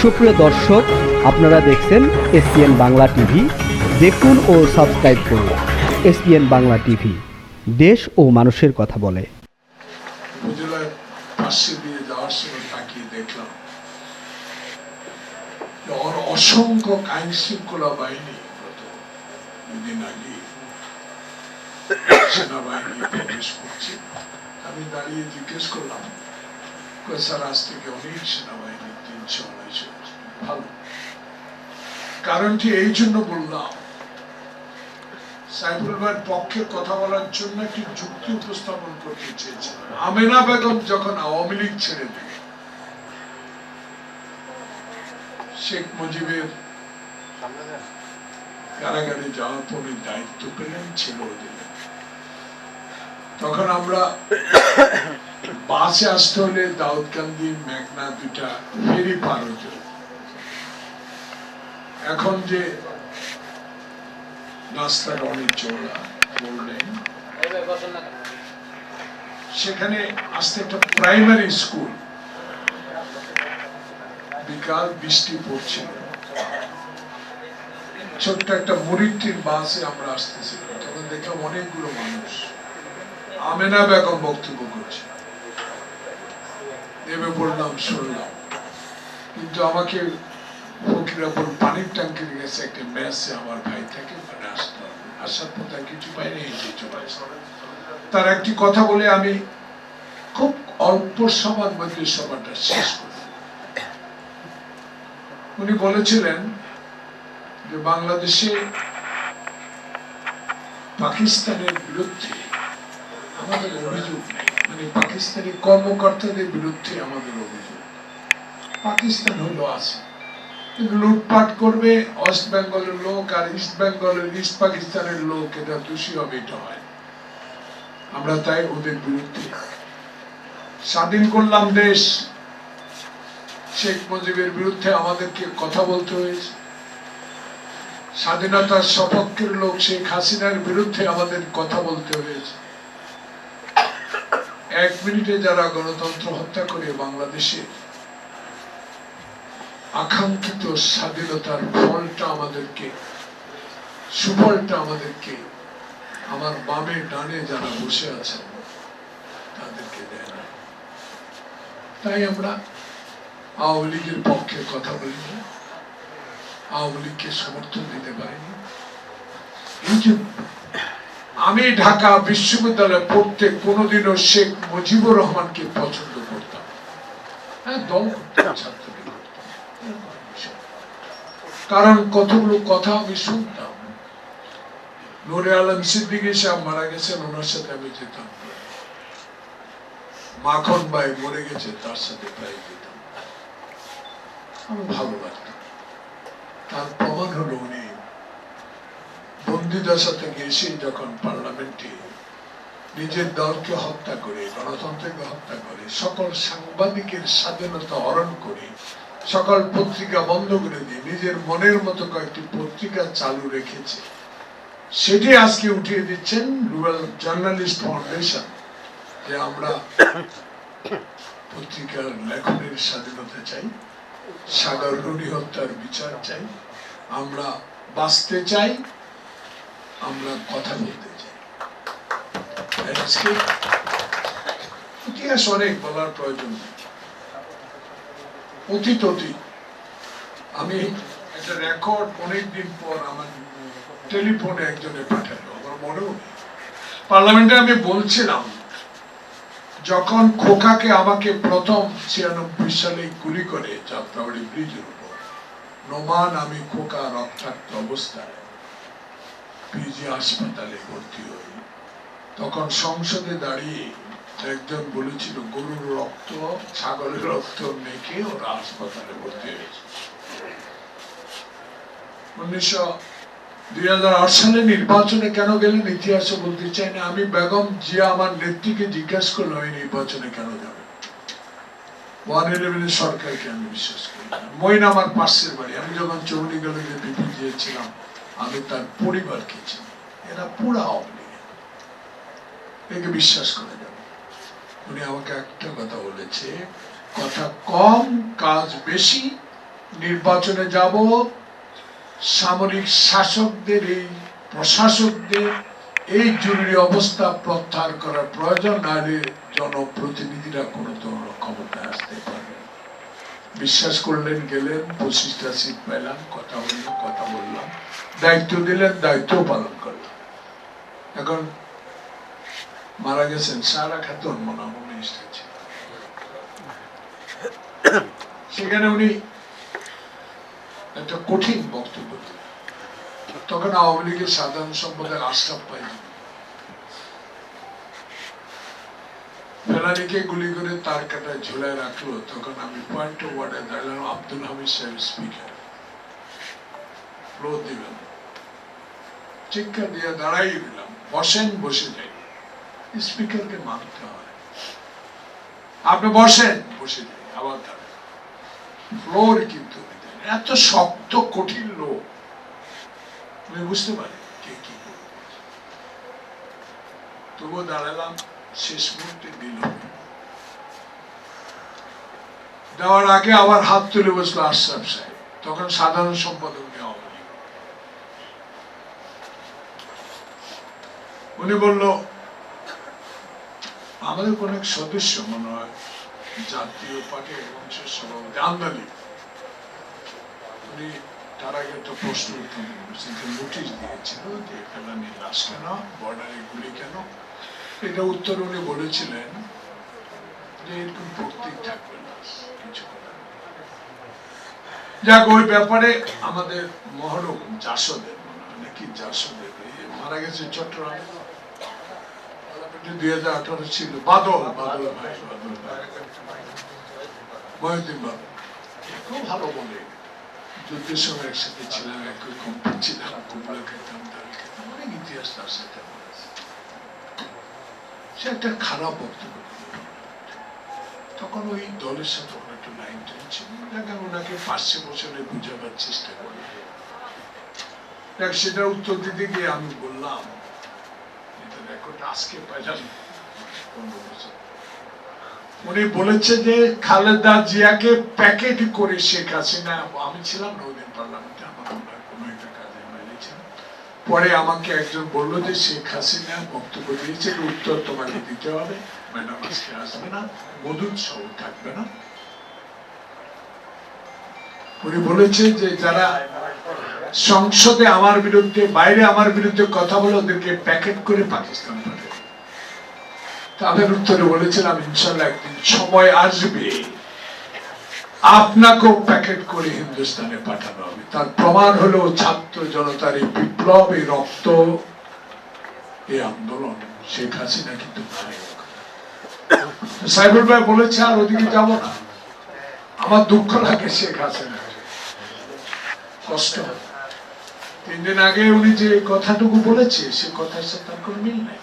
সুপ্রিয় দর্শক, আপনারা দেখছেন এসপিএন বাংলা টিভি। দেখুন ও সাবস্ক্রাইব করুন এসপিএন বাংলা টিভি। দেশ ও মানুষের কথা বলে। অসংখ্য আইন শৃঙ্খলা বাহিনী সেনাবাহিনী আমি দাঁড়িয়ে জিজ্ঞেস করলাম কই স্যার আজ থেকে অনেক সেনাবাহিনী তিনশো আড়াইশো ভালো কারণটি এই জন্য বললাম সাইফুল ভাইয়ের পক্ষে কথা বলার জন্য একটি যুক্তি উপস্থাপন করতে চেয়েছিলেন আমেনা বেগম যখন আওয়ামী লীগ ছেড়ে দিল শেখ মুজিবের কারাগারে যাওয়ার পরে দায়িত্ব পেলেন দিলেন তখন আমরা বাসে আসতে হলে দাউদকান্দি মেঘনা দুটা ফেরি পার হতে এখন যে রাস্তাটা অনেক four lane, সেখানে আসতে একটা প্রাইমারি স্কুল বিকাল বৃষ্টি পড়ছিল। ছোট্ট একটা মরিটির বাসে আমরা আসতেছিলাম। তখন দেখলাম অনেকগুলো মানুষ। আমেনা বেগম বক্তব্য করছে। নেমে পড়লাম শুনলাম কিন্তু আমাকে ফকিরাপুর পানির ট্যাঙ্কের গেছে একটা মেসে আমার ভাই থাকে মানে আসতে। আসার পর তার কিছু পাইনি হেঁটে চলে। তার একটি কথা বলে আমি খুব অল্প সময়ের মধ্যে সভাটা শেষ করি। উনি বলেছিলেন যে বাংলাদেশে পাকিস্তানের বিরুদ্ধে আমাদের অভিযোগ নেই। মানে পাকিস্তানি কর্মকর্তাদের বিরুদ্ধে আমাদের অভিযোগ। পাকিস্তান হলো আছে। লুটপাট করবে ওয়েস্ট বেঙ্গলের লোক আর ইস্ট বেঙ্গলের, ইস্ট পাকিস্তানের লোক, এটা দোষী হবে, এটা হয়। আমরা তাই ওদের বিরুদ্ধে। স্বাধীন করলাম দেশ। শেখ মুজিবের বিরুদ্ধে আমাদেরকে কথা বলতে হয়েছে। স্বাধীনতার সপক্ষের লোক শেখ হাসিনার বিরুদ্ধে আমাদের কথা বলতে হয়েছে। এক মিনিটে যারা গণতন্ত্র হত্যা করে বাংলাদেশে আকাঙ্ক্ষিত স্বাধীনতার ফলটা আমাদেরকে, সুফলটা আমাদেরকে, আমার বামে ডানে যারা বসে আছেন তাদেরকে দেয় না। তাই আমরা আওয়ামী লীগের পক্ষে কথা বলিনি, আওয়ামী লীগকে সমর্থন দিতে পারিনি। এই জন্য আমি ঢাকা বিশ্ববিদ্যালয়ে পড়তে কোনোদিনও শেখ মুজিবুর রহমানকে পছন্দ করতাম হ্যাঁ। কারণ কতগুলো কথা আমি শুনতাম। নুরে আলম সিদ্দিকী সাহেব মারা গেছেন, ওনার সাথে আমি যেতাম। মাখন ভাই মরে গেছে, তার সাথে প্রায় যেতাম। ভালো লাগতো তার প্রমাণ হলো উনি বন্দিদশা থেকে এসে যখন পার্লামেন্টে নিজের দলকে হত্যা করে, গণতন্ত্রকে হত্যা করে, সকল সাংবাদিকের স্বাধীনতা হরণ করে, সকল পত্রিকা বন্ধ করে দিয়ে নিজের মনের মতো কয়েকটি পত্রিকা চালু রেখেছে, সেটি আজকে উঠিয়ে দিচ্ছেন রুরাল জার্নালিস্ট ফাউন্ডেশন, যে আমরা পত্রিকার লেখনের স্বাধীনতা চাই, সাগর রুনি হত্যার বিচার চাই, আমরা বাঁচতে চাই আমরা কথা বলতে চাই। ইতিহাস অনেক বলার প্রয়োজন। অতীত অতীত। আমি একটা রেকর্ড অনেকদিন পর আমার টেলিফোনে একজনে পাঠালো। আমার মনেও নেই। পার্লামেন্টে আমি বলছিলাম, যখন খোকাকে আমাকে প্রথম ছিয়ানব্বই সালে গুলি করে যাত্রাবাড়ি ব্রিজের উপর, নোমান আমি খোকা রক্তাক্ত অবস্থায়। পিজি হাসপাতালে ভর্তি হই। তখন সংসদে দাঁড়িয়ে একজন বলেছিল, গরুর রক্ত, ছাগলের রক্ত মেখে ওরা হাসপাতালে ভর্তি হয়েছে। সালে নির্বাচনে কেন গেলেন? বলতে চাই না। আমি বেগম জিয়া আমার নেত্রীকে জিজ্ঞাসা করলাম, এই নির্বাচনে কেন যাবে ওয়ান ইলেভেনের সরকারকে আমি বিশ্বাস করি। মইন আমার পাশের বাড়ি। আমি যখন চৌনি গেলে বিপি দিয়েছিলাম আমি তার পরিবারকে চিনি এরা পুরা আওয়ামী একে বিশ্বাস করে যাবে। উনি আমাকে একটা কথা বলেছে, কথা কম, কাজ বেশি, নির্বাচনে যাব, সামরিক শাসকদের এই প্রশাসকদের এই জরুরি অবস্থা প্রত্যাহার করার প্রয়োজন, নাহলে জনপ্রতিনিধিরা কোনো ধরনের ক্ষমতায় আসতে পারবে না। বিশ্বাস করলেন, গেলেন, পঁচিশটা সিট পেলাম কথা বললাম কথা বললাম। দায়িত্ব দিলেন দায়িত্ব পালন করলাম এখন মারা গেছেন সারা খাতুন মনে সেখানে উনি একটা কঠিন বক্তব্য দিলেন। তখন আওয়ামী লীগের সাধারণ সম্পাদক আশরাফ পাই ফেলানিকে গুলি করে তার কাটায় ঝুলায় রাখল। তখন আমি পয়েন্ট ওয়ার্ডে দাঁড়ালাম, আব্দুল হামিদ সাহেব স্পিকার দিবেন চিৎকার দিয়ে দাঁড়াই দিলাম। বসেন, বসে যাই। স্পিকারকে মানতে হয়। আপনি বসেন, বসে যাই, আবার দাঁড়ান ফ্লোর কিন্তু এত শক্ত, কঠিন লোক। আমি বুঝতে পারি কে কি তবুও দাঁড়ালাম, শেষ মুহূর্তে দিল দেওয়ার আগে আবার হাত তুলে বসল আশরাফ সাহেব। তখন সাধারণ সম্পাদক উনি আওয়ামী লীগ। উনি বলল, আমাদের কোন এক সদস্য, মনে হয়, জাতীয় পার্টির মঞ্চের সভাপতি আমদানি উনি তার আগে একটা প্রশ্ন উত্থাপন করেছেন যে, নোটিশ দিয়েছিল যে, ফেলানি লাশ কেন, বর্ডারে গুলি কেন? এটা উত্তর উনি বলেছিলেন যে, এরকম প্রত্যেক থাকবে লাশ কিছু যাক, ওই ব্যাপারে আমাদের মহরম জাসদের, মনে হয়, নাকি জাসদের মারা গেছে চট্টগ্রামে। দুই হাজার আঠারো ছিল। বাদল বাদল মহিউদ্দিন খুব ভালো বলে। যুদ্ধের সময় একসাথে ছিলাম, একই ছিলাম, কুমড়া খেতাম, ডাল খেতাম, অনেক ইতিহাস তার সাথে সে একটা খারাপ বক্তব্য তখন ওই দলের সাথে ওর একটু লাইন ছিল। ওনাকে পাঁচশো বছরে বুঝাবার চেষ্টা করি। সেটার উত্তর দিতে গিয়ে আমি বললাম উনি বলেছে যে খালেদা জিয়াকে প্যাকেট করে শেখ হাসিনা, আমি ছিলাম না পার্লামেন্টে আমার কোনো একটা কাজে বাইরে পরে আমাকে একজন বলল যে শেখ হাসিনা বক্তব্য দিয়েছে উত্তর তোমাকে দিতে হবে ম্যাডাম আজকে আসবে না, মধুর সহ থাকবে না। উনি বলেছে যে যারা সংসদে আমার বিরুদ্ধে, বাইরে আমার বিরুদ্ধে কথা বলে ওদেরকে প্যাকেট করে পাকিস্তান তাদের উত্তরে বলেছিলাম ইনশাল্লাহ একদিন সময় আসবে। আপনাকেও প্যাকেট করে হিন্দুস্তানে পাঠানো হবে। তার প্রমাণ হলো, ছাত্র জনতার এই বিপ্লব এই রক্ত এই আন্দোলন শেখ হাসিনা কিন্তু সাইবুল ভাই বলেছে, আর ওদিকে যাব না। আমার দুঃখ লাগে শেখ হাসিনা কষ্ট হয়। তিন দিন আগে উনি যে কথাটুকু বলেছে, সে কথার সাথে তার কোনো মিল নাই।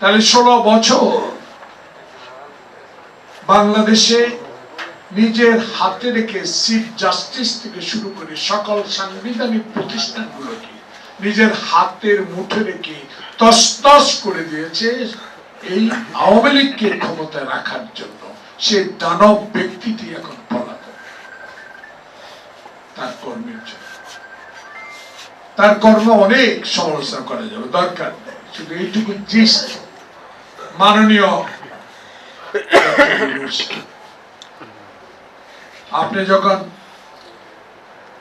তাহলে ষোলো বছর বাংলাদেশে নিজের হাতে রেখে চিফ জাস্টিস থেকে শুরু করে সকল সাংবিধানিক প্রতিষ্ঠানগুলোকে নিজের হাতের মুঠে রেখে তসতস করে দিয়েছে এই আওয়ামী লীগকে ক্ষমতায় রাখার জন্য সে দানব ব্যক্তিটি এখন পলাতক, তার কর্মের জন্য। তার কর্ম অনেক সমালোচনা করা যাবে, দরকার শুধু এইটুকু জিস্ট মাননীয় আপনি যখন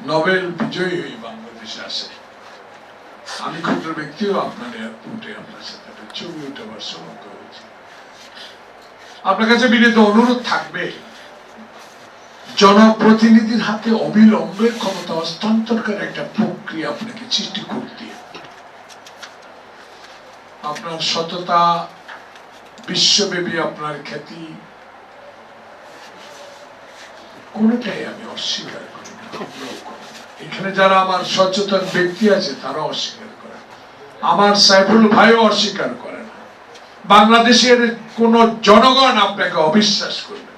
নোবেল বিজয়ী হয়ে বাংলাদেশে আসে আমি ক্ষুদ্র ব্যক্তিও আপনার এয়ারপোর্টে আপনার সাথে ছবি উঠাবার সৌভাগ্য হয়েছে আপনার কাছে বিনীত অনুরোধ থাকবে? জনপ্রতিনিধির হাতে অবিলম্বে ক্ষমতা হস্তান্তরকার একটা প্রক্রিয়া আপনাকে সৃষ্টি করতে আপনার সততা, বিশ্বব্যাপী আপনার খ্যাতি, কোনটাই আমি অস্বীকার করি। এখানে যারা আমার সচেতন ব্যক্তি আছে, তারা অস্বীকার করে আমার সাইফুল ভাইও অস্বীকার করে না বাংলাদেশের কোন জনগণ আপনাকে অবিশ্বাস করবে।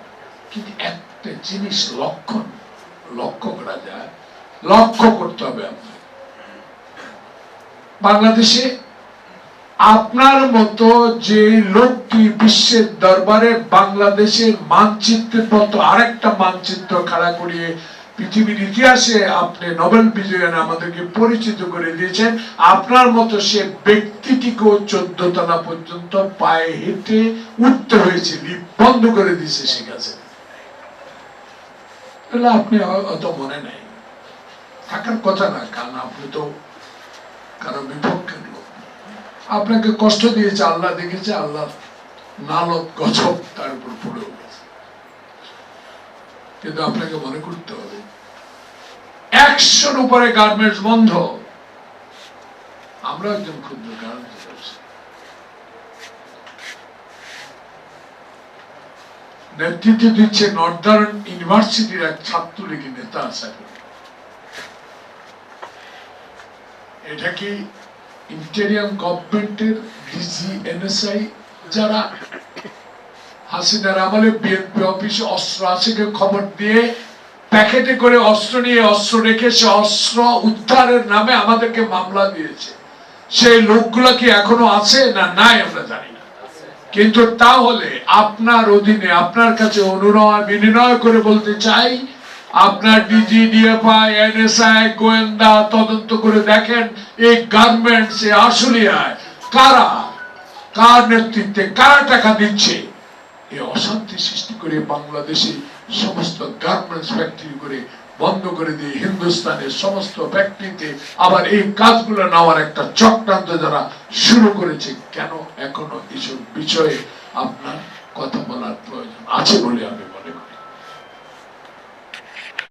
কিন্তু একটা জিনিস লক্ষণ লক্ষ্য করা যায়। লক্ষ্য করতে হবে আপনাকে বাংলাদেশে আপনার মতো যে লোকটি বিশ্বের দরবারে বাংলাদেশের মানচিত্রের মতো আরেকটা মানচিত্র খাড়া করিয়ে পৃথিবীর ইতিহাসে আপনি নোবেল বিজয়ী আমাদেরকে পরিচিত করে দিয়েছেন, আপনার মতো সে ব্যক্তিটিকেও চোদ্দ তলা পর্যন্ত পায়ে হেঁটে উঠতে হয়েছে বন্ধ করে দিয়েছে সে হাসিনা। তাহলে আপনি অত মনে নাই। থাকার কথা না কারণ আপনি তো কারও বিপক্ষের লোক। আপনাকে কষ্ট দিয়েছে, আল্লাহ দেখেছে আল্লাহ নালত গজব তার উপর পড়ে গেছে কিন্তু আপনাকে মনে করতে হবে, একশোর উপরে গার্মেন্টস বন্ধ। আমরা একজন ক্ষুদ্র গার্মেন্টস। নেতৃত্ব দিচ্ছে নর্দার্ন ইউনিভার্সিটির এক ছাত্রলীগের নেতা আছে। এটা কি ইন্টেরিয়াম গভর্নমেন্টের ডিজি এনএসআই যারা হাসিনার আমলে বিএনপি অফিসে অস্ত্র আছে কেউ খবর দিয়ে প্যাকেটে করে অস্ত্র নিয়ে অস্ত্র রেখে সে অস্ত্র উদ্ধারের নামে আমাদেরকে মামলা দিয়েছে। সেই লোকগুলো কি এখনও আছে না নাই আমরা জানি কিন্তু তাহলে আপনার অধীনে, আপনার কাছে অনুনয় বিনিময় করে বলতে চাই, আপনার ডিজি ডিএফআই এনএসআই, গোয়েন্দা তদন্ত করে দেখেন এই গার্মেন্টস এ আশুলিয়ায় কারা, কার নেতৃত্বে কারা টাকা দিচ্ছে? এই অশান্তি সৃষ্টি করে বাংলাদেশে সমস্ত গার্মেন্টস ফ্যাক্টরি করে বন্ধ করে দিয়ে হিন্দুস্তানের সমস্ত ব্যক্তিকে আবার এই কাজগুলো নেওয়ার একটা চক্রান্ত যারা শুরু করেছে, কেন এখনও এসব বিষয়ে আপনার কথা বলার প্রয়োজন আছে বলে আমি